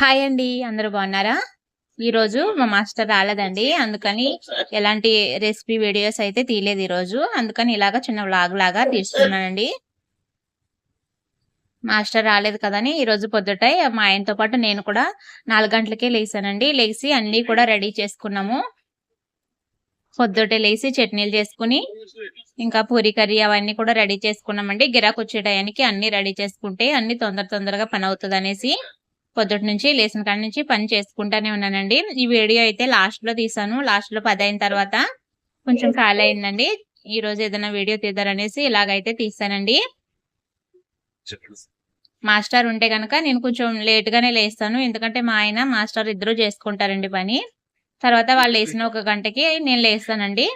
Hi అండి అందరూ బాగున్నారా? ఈరోజు మా మాస్టర్ రాలేదండి అందుకని ఎలాంటి రెసిపీ వీడియోస్ అయితే తీయలేదు ఈరోజు అందుకని ఇలాగ చిన్న వ్లాగ్ లాగా తీస్తున్నానండి. మాస్టర్ రాలేదు కదని ఈరోజు పొద్దుట మా ఆయనతో పాటు నేను కూడా నాలుగు గంటలకే లేసానండి లేచి అన్ని కూడా రెడీ చేసుకున్నాము. పొద్దుటే లేచి చట్నీలు చేసుకుని ఇంకా పూరి కర్రీ అవన్నీ కూడా రెడీ చేసుకున్నామండి. గిరాకు వచ్చే టయానికి అన్ని రెడీ చేసుకుంటే అన్ని తొందర తొందరగా పని అవుతుంది అనేసి పొద్దుటి నుంచి లేచిన కాడి నుంచి పని చేసుకుంటానే ఉన్నానండి. ఈ వీడియో అయితే లాస్ట్లో తీసాను. లాస్ట్లో పది అయిన తర్వాత కొంచెం ఖాళీ అయిందండి. ఈ రోజు ఏదైనా వీడియో తీద్దారనేసి ఇలాగైతే తీసానండి. మాస్టర్ ఉంటే గనక నేను కొంచెం లేట్ గానే లేస్తాను. ఎందుకంటే మా ఆయన మాస్టర్ ఇద్దరు చేసుకుంటారండి పని. తర్వాత వాళ్ళు లేచిన ఒక గంటకి నేను లేస్తానండి.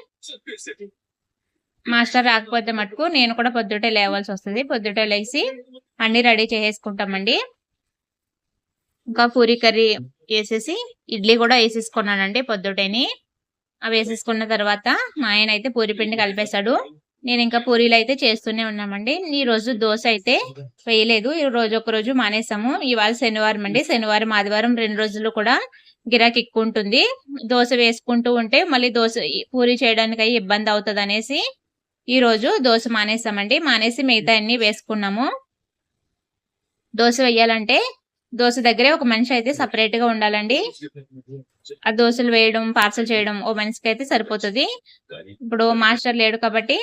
మాస్టర్ రాకపోతే మటుకు నేను కూడా పొద్దుటే లేవాల్సి వస్తుంది. పొద్దుటే లేచి అన్ని రెడీ చేసేసుకుంటామండి ఇంకా పూరి కర్రీ వేసేసి ఇడ్లీ కూడా వేసేసుకున్నానండి పొద్దుటేని. అవి వేసేసుకున్న తర్వాత మా ఆయన అయితే పూరి పిండి కలిపేశాడు. నేను ఇంకా పూరీలు అయితే చేస్తూనే ఉన్నామండి. ఈ రోజు దోశ అయితే వేయలేదు. ఈ రోజు ఒక రోజు మానేసాము. ఇవాళ శనివారం అండి. శనివారం ఆదివారం రెండు రోజులు కూడా గిరాకీ ఎక్కువ ఉంటుంది. దోశ వేసుకుంటూ ఉంటే మళ్ళీ దోశ పూరి చేయడానికి అయ్యి ఇబ్బంది అవుతుంది అనేసి ఈ రోజు దోశ మానేసామండి. మానేసి మిగతా అన్ని వేసుకున్నాము. దోశ వేయాలంటే దోశ దగ్గరే ఒక మనిషి అయితే సపరేట్గా ఉండాలండి. ఆ దోశలు వేయడం పార్సల్ చేయడం ఓ మనిషికి అయితే సరిపోతుంది. ఇప్పుడు మాస్టర్ లేడు కాబట్టి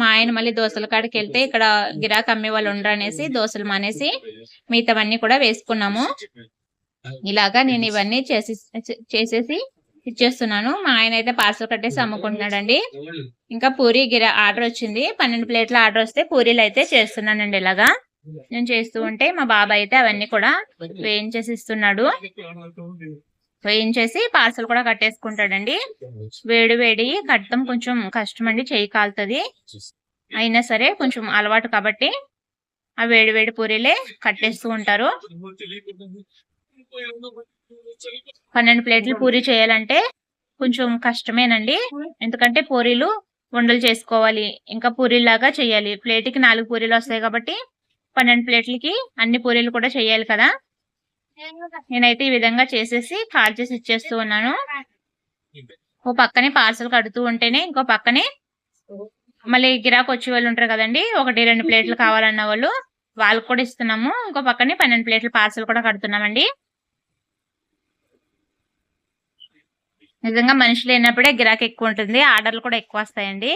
మా ఆయన మళ్ళీ దోశల కాడికి వెళ్తే ఇక్కడ గిరాక్ అమ్మే వాళ్ళు ఉండరు అనేసి దోశలు మానేసి మిగతావన్నీ కూడా వేసుకున్నాము. ఇలాగా నేను ఇవన్నీ చేసి చేసేసి ఇచ్చేస్తున్నాను. మా ఆయన అయితే పార్సల్ కట్టేసి అమ్ముకుంటున్నాడండి. ఇంకా పూరి గిరా ఆర్డర్ వచ్చింది. పన్నెండు ప్లేట్ల ఆర్డర్ వస్తే పూరీలు అయితే చేస్తున్నానండి ఇలాగా. నేను చేస్తూ ఉంటే మా బాబాయ్ అయితే అవన్నీ కూడా వేయించేసి ఇస్తున్నాడు వేయించేసి పార్సల్ కూడా కట్టేసుకుంటాడండి. వేడి వేడి కట్టడం కొంచెం కష్టం అండి చేయి కాలుతుంది. అయినా సరే కొంచెం అలవాటు కాబట్టి ఆ వేడి వేడి పూరీలే కట్టేస్తూ ఉంటారు. పన్నెండు ప్లేట్లు పూరి చేయాలంటే కొంచెం కష్టమేనండి. ఎందుకంటే పూరీలు ఉండలు చేసుకోవాలి. ఇంకా పూరీలాగా చేయాలి. ప్లేట్కి నాలుగు పూరీలు వస్తాయి కాబట్టి పన్నెండు ప్లేట్లకి అన్ని పూరీలు కూడా చేయాలి కదా? నేనైతే ఈ విధంగా చేసేసి కాల్ చేసి ఇచ్చేస్తూ ఉన్నాను. ఓ పక్కనే పార్సల్ కడుతూ ఉంటేనే ఇంకో పక్కనే మళ్ళీ గిరాకు వచ్చే వాళ్ళు ఉంటారు కదండి ఒకటి రెండు ప్లేట్లు కావాలన్న వాళ్ళు వాళ్ళకి కూడా ఇస్తున్నాము. ఇంకో పక్కనే పన్నెండు ప్లేట్ల పార్సల్ కూడా కడుతున్నామండి. నిజంగా మనిషి లేనప్పుడే గిరాకీ ఎక్కువ ఉంటుంది ఆర్డర్లు కూడా ఎక్కువ వస్తాయండి.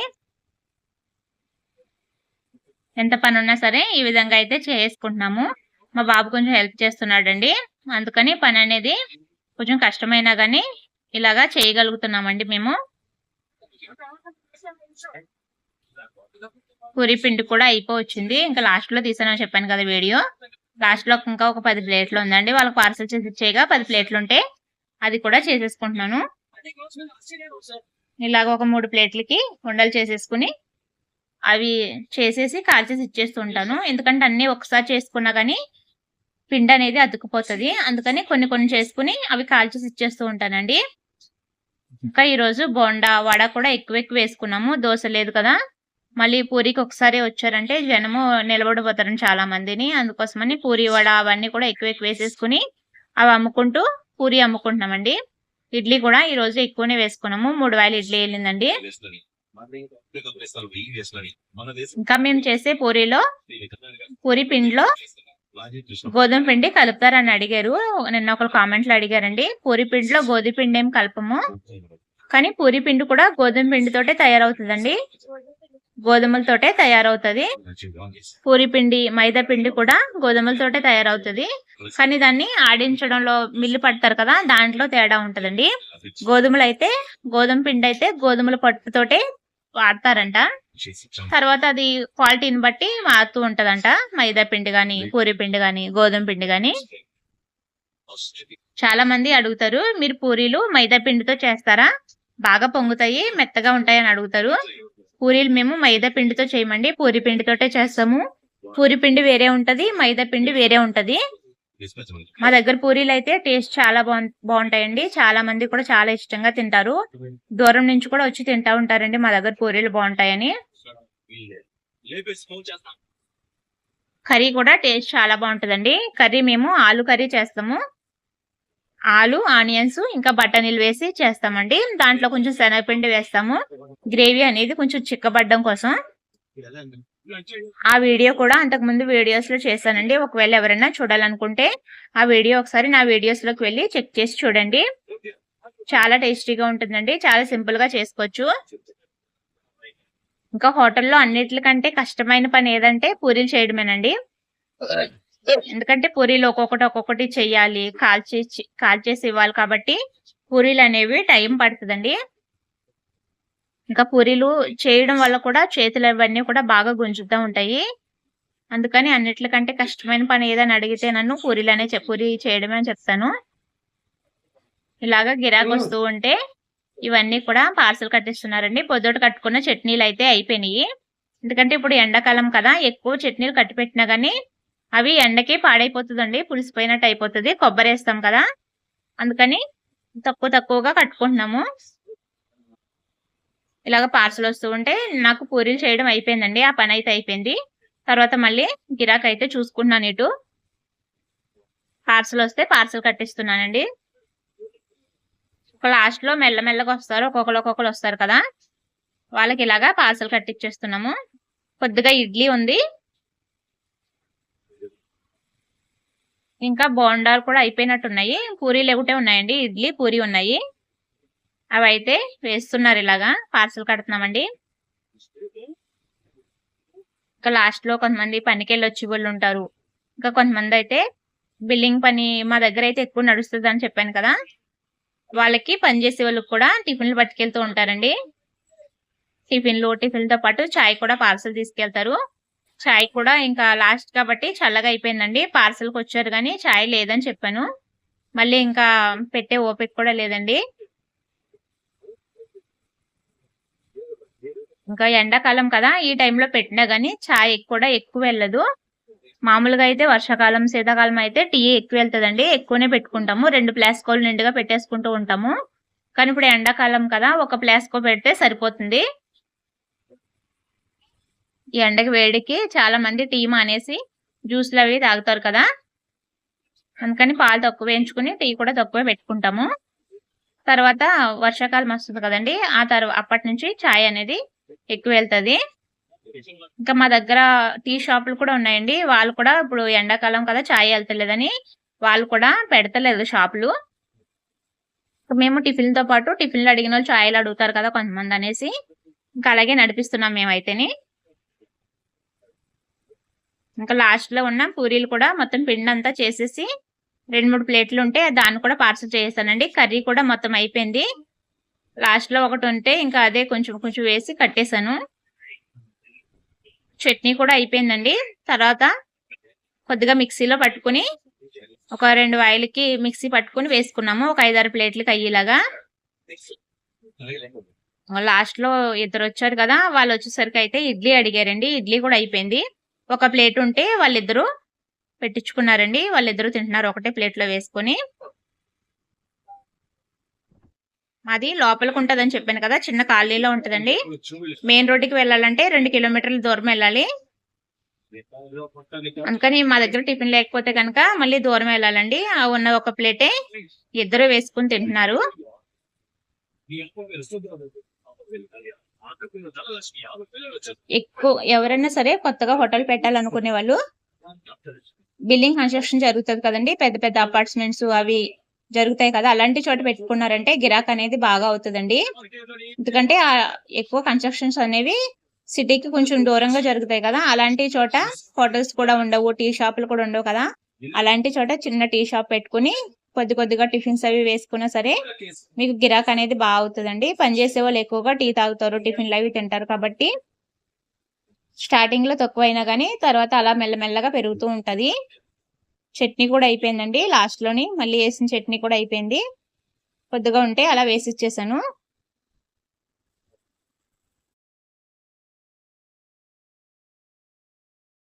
ఎంత పని ఉన్నా సరే ఈ విధంగా అయితే చేసుకుంటున్నాము. మా బాబు కొంచెం హెల్ప్ చేస్తున్నాడండి. అందుకని పని అనేది కొంచెం కష్టమైనా కానీ ఇలాగా చేయగలుగుతున్నామండి మేము. పూరి పిండి కూడా అయిపోవచ్చింది. ఇంకా లాస్ట్లో తీసానని చెప్పాను కదా వీడియో. లాస్ట్లో ఇంకా ఒక పది ప్లేట్లు ఉందండి. వాళ్ళకి పార్సల్ చేసి ఇచ్చేయగా పది ప్లేట్లు ఉంటే అది కూడా చేసేసుకుంటున్నాను. ఇలాగ ఒక మూడు ప్లేట్లకి ఉండలు చేసేసుకుని అవి చేసేసి కాల్చేసి ఇచ్చేస్తుంటాను. ఎందుకంటే అన్ని ఒకసారి చేసుకున్నా కానీ పిండి అనేది అతుకుపోతుంది అందుకని కొన్ని కొన్ని చేసుకుని అవి కాల్చేసి ఇచ్చేస్తూ ఉంటానండి. ఇంకా ఈరోజు బోండా వడ కూడా ఎక్కువ ఎక్కువ వేసుకున్నాము. దోశ లేదు కదా. మళ్ళీ పూరికి ఒకసారి వచ్చారంటే జనము నిలబడిపోతారని చాలా మందిని. అందుకోసమని పూరి వడ అవన్నీ కూడా ఎక్కువ ఎక్కువ వేసేసుకుని అవి అమ్ముకుంటూ పూరి అమ్ముకుంటున్నామండి. ఇడ్లీ కూడా ఈరోజు ఎక్కువనే వేసుకున్నాము. మూడు వేల ఇడ్లీ వెళ్ళిందండి ఇంకా మేము చేసే పూరిలో పూరి పిండిలో గోధుమ పిండి కలుపుతారని అడిగారు. నిన్న ఒకరు కామెంట్లు అడిగారండి. పూరి పిండిలో గోధుమ పిండి ఏం కలపము? కానీ పూరి పిండి కూడా గోధుమ పిండితోటే తయారవుతుందండి. గోధుమలతోటే తయారవుతుంది. పూరి పిండి మైదా పిండి కూడా గోధుమలతోటే తయారవుతుంది. కానీ దాన్ని ఆడించడంలో మిల్లు పడతారు కదా దాంట్లో తేడా ఉంటదండి. గోధుమలు అయితే గోధుమ పిండి అయితే గోధుమల పట్టుతోటే వాడతారంట. తర్వాత అది క్వాలిటీని బట్టి మారుతూ ఉంటదంట. మైదా పిండి గాని పూరి పిండి గాని గోధుమ పిండి గాని. చాలా మంది అడుగుతారు మీరు పూరీలు మైదా పిండితో చేస్తారా? బాగా పొంగుతాయి మెత్తగా ఉంటాయి అని అడుగుతారు. పూరీలు మేము మైదా పిండితో చేయమండి పూరి పిండితోటే చేస్తాము. పూరి పిండి వేరే ఉంటది మైదా పిండి వేరే ఉంటది. మా దగ్గర పూరీలు అయితే టేస్ట్ చాలా బాగుంటాయండి. చాలా మంది కూడా చాలా ఇష్టంగా తింటారు. దూరం నుంచి కూడా వచ్చి తింటా ఉంటారండి. మా దగ్గర పూరీలు బాగుంటాయని. కర్రీ కూడా టేస్ట్ చాలా బాగుంటదండి. కర్రీ మేము ఆలు కర్రీ చేస్తాము. ఆలు ఆనియన్స్ ఇంకా బఠానీలు వేసి చేస్తామండి. దాంట్లో కొంచెం శనగపిండి వేస్తాము. గ్రేవీ అనేది కొంచెం చిక్కబడ్డం కోసం. ఆ వీడియో కూడా అంతకు ముందు వీడియోస్లో చేశానండి. ఒకవేళ ఎవరైనా చూడాలనుకుంటే ఆ వీడియో ఒకసారి నా వీడియోస్లోకి వెళ్ళి చెక్ చేసి చూడండి. చాలా టేస్టీగా ఉంటుందండి. చాలా సింపుల్గా చేసుకోవచ్చు. ఇంకా హోటల్లో అన్నిటికంటే కష్టమైన పని ఏదంటే పూరీలు చేయడమేనండి. ఎందుకంటే పూరీలు ఒక్కొక్కటి ఒక్కొక్కటి చెయ్యాలి కాల్చేసి కాల్చేసి ఇవ్వాలి కాబట్టి పూరీలు అనేవి టైం పడుతుందండి. ఇంకా పూరీలు చేయడం వల్ల కూడా చేతులు అవన్నీ కూడా బాగా గుంజుతూ ఉంటాయి. అందుకని అన్నిటికంటే కష్టమైన పని ఏదని అడిగితే నన్ను పూరీలు అనే చె- పూరీ చేయడమే అని చెప్తాను. ఇలాగా గిరాకు వస్తూ ఉంటే ఇవన్నీ కూడా పార్సల్ కట్టిస్తున్నారండి. పొద్దుట కట్టుకున్న చట్నీలు అయితే అయిపోయినాయి. ఎందుకంటే ఇప్పుడు ఎండాకాలం కదా ఎక్కువ చట్నీలు కట్టి పెట్టినా కానీ అవి ఎండకి పాడైపోతుందండి. పులిసిపోయినట్టు అయిపోతుంది. కొబ్బరి వేస్తాం కదా. అందుకని తక్కువ తక్కువగా కట్టుకుంటున్నాము. ఇలాగ పార్సల్ వస్తూ ఉంటే నాకు పూరీలు చేయడం అయిపోయిందండి. ఆ పని అయితే అయిపోయింది. తర్వాత మళ్ళీ గిరాక్ అయితే చూసుకుంటున్నాను ఇటు. పార్సల్ వస్తే పార్సల్ కట్టిస్తున్నానండి. ఒక లాస్ట్లో మెల్లమెల్లగా వస్తారు. ఒక్కొక్కరు ఒక్కొక్కరు వస్తారు కదా. వాళ్ళకి ఇలాగా పార్సల్ కట్టించేస్తున్నాము కొద్దిగా ఇడ్లీ ఉంది. ఇంకా బోండాలు కూడా అయిపోయినట్టున్నాయి. పూరీలు ఒకటే ఉన్నాయండి. ఇడ్లీ పూరీ ఉన్నాయి. అవి అయితే వేస్తున్నారు ఇలాగా. పార్సల్ కడుతున్నామండి. ఇంకా లాస్ట్లో కొంతమంది పనికి వెళ్ళి వచ్చి వాళ్ళు ఉంటారు. ఇంకా కొంతమంది అయితే బిల్లింగ్ పని మా దగ్గర అయితే ఎక్కువ నడుస్తుంది అని చెప్పాను కదా. వాళ్ళకి పని చేసే వాళ్ళకి కూడా టిఫిన్లు పట్టుకెళ్తూ ఉంటారండి. టిఫిన్లు టిఫిన్లతో పాటు చాయ్ కూడా పార్సల్ తీసుకెళ్తారు. చాయ్ కూడా ఇంకా లాస్ట్ కాబట్టి చల్లగా అయిపోయిందండి. పార్సల్కి వచ్చారు కానీ చాయ్ లేదని చెప్పాను. మళ్ళీ ఇంకా పెట్టే ఓపిక కూడా లేదండి. ఇంకా ఎండాకాలం కదా ఈ టైంలో పెట్టినా కానీ చాయ్ కూడా ఎక్కువ వెళ్ళదు. మామూలుగా అయితే వర్షాకాలం శీతాకాలం అయితే టీ ఎక్కువ వెళ్తుందండి. ఎక్కువనే పెట్టుకుంటాము. రెండు ప్లాస్కోలు నిండుగా పెట్టేసుకుంటూ ఉంటాము. కానీ ఇప్పుడు ఎండాకాలం కదా ఒక ప్లాస్కో పెడితే సరిపోతుంది. ఈ ఎండకి వేడికి చాలా మంది టీ మానేసి జ్యూస్లు అవి తాగుతారు కదా. అందుకని పాలు తక్కువ వేయించుకుని టీ కూడా తక్కువ పెట్టుకుంటాము. తర్వాత వర్షాకాలం వస్తుంది కదండి ఆ తర్వాత అప్పటి నుంచి చాయ్ అనేది ఎక్కువ వెళ్తుంది ఇంకా మా దగ్గర టీ షాపులు కూడా ఉన్నాయండి. వాళ్ళు కూడా ఇప్పుడు ఎండాకాలం కదా చాయ్ వెళ్తలేదని వాళ్ళు కూడా పెడతలేదు షాపులు. మేము టిఫిన్తో పాటు టిఫిన్లు అడిగిన వాళ్ళు ఛాయలు అడుగుతారు కదా కొంతమంది అనేసి. ఇంకా అలాగే నడిపిస్తున్నాం మేమైతేని. ఇంకా లాస్ట్లో ఉన్న పూరీలు కూడా మొత్తం పిండి అంతా చేసేసి రెండు మూడు ప్లేట్లు ఉంటే దాన్ని కూడా పార్సల్ చేస్తానండి కర్రీ కూడా మొత్తం అయిపోయింది. లాస్ట్లో ఒకటి ఉంటే ఇంకా అదే కొంచెం కొంచెం వేసి కట్టేశాను. చట్నీ కూడా అయిపోయిందండి. తర్వాత కొద్దిగా మిక్సీలో పట్టుకుని ఒక రెండు వాయిలకి మిక్సీ పట్టుకుని వేసుకున్నాము. ఒక ఐదారు ప్లేట్లకి అయ్యేలాగా లాస్ట్లో ఇద్దరు వచ్చారు కదా వాళ్ళు వచ్చేసరికి అయితే ఇడ్లీ అడిగారండి. ఇడ్లీ కూడా అయిపోయింది. ఒక ప్లేట్ ఉంటే వాళ్ళిద్దరూ పెట్టించుకున్నారండి. వాళ్ళిద్దరు తింటున్నారు ఒకటే ప్లేట్లో వేసుకొని. మాది లోపలికి ఉంటదని చెప్పాను కదా చిన్న ఖాళీలో ఉంటుందండి. మెయిన్ రోడ్డుకి వెళ్ళాలంటే రెండు కిలోమీటర్ల దూరం వెళ్ళాలి. అందుకని మా దగ్గర టిఫిన్ లేకపోతే కనుక మళ్ళీ దూరం వెళ్ళాలండి. ఆ ఉన్న ఒక ప్లేటే ఇద్దరు వేసుకుని తింటున్నారు. ఎక్కువ ఎవరైనా సరే కొత్తగా హోటల్ పెట్టాలనుకునే వాళ్ళు బిల్డింగ్ కన్స్ట్రక్షన్ జరుగుతుంది కదండి. పెద్ద పెద్ద అపార్ట్మెంట్స్ అవి జరుగుతాయి కదా. అలాంటి చోట పెట్టుకున్నారంటే గిరాక్ అనేది బాగా అవుతుందండి. ఎందుకంటే ఆ ఎక్కువ కన్స్ట్రక్షన్స్ అనేవి సిటీకి కొంచెం దూరంగా జరుగుతాయి కదా. అలాంటి చోట హోటల్స్ కూడా ఉండవు టీ షాపులు కూడా ఉండవు కదా. అలాంటి చోట చిన్న టీ షాప్ పెట్టుకుని కొద్ది కొద్దిగా టిఫిన్స్ అవి వేసుకున్నా సరే మీకు గిరాక్ అనేది బాగా అవుతుందండి. పనిచేసే వాళ్ళు ఎక్కువగా టీ తాగుతారు టిఫిన్లు అవి తింటారు కాబట్టి స్టార్టింగ్లో తక్కువ అయినా కానీ తర్వాత అలా మెల్లమెల్లగా పెరుగుతూ ఉంటది. చట్నీ కూడా అయిపోయిందండి. లాస్ట్లోని మళ్ళీ వేసిన చట్నీ కూడా అయిపోయింది. కొద్దిగా ఉంటే అలా వేసి ఇచ్చేసాను.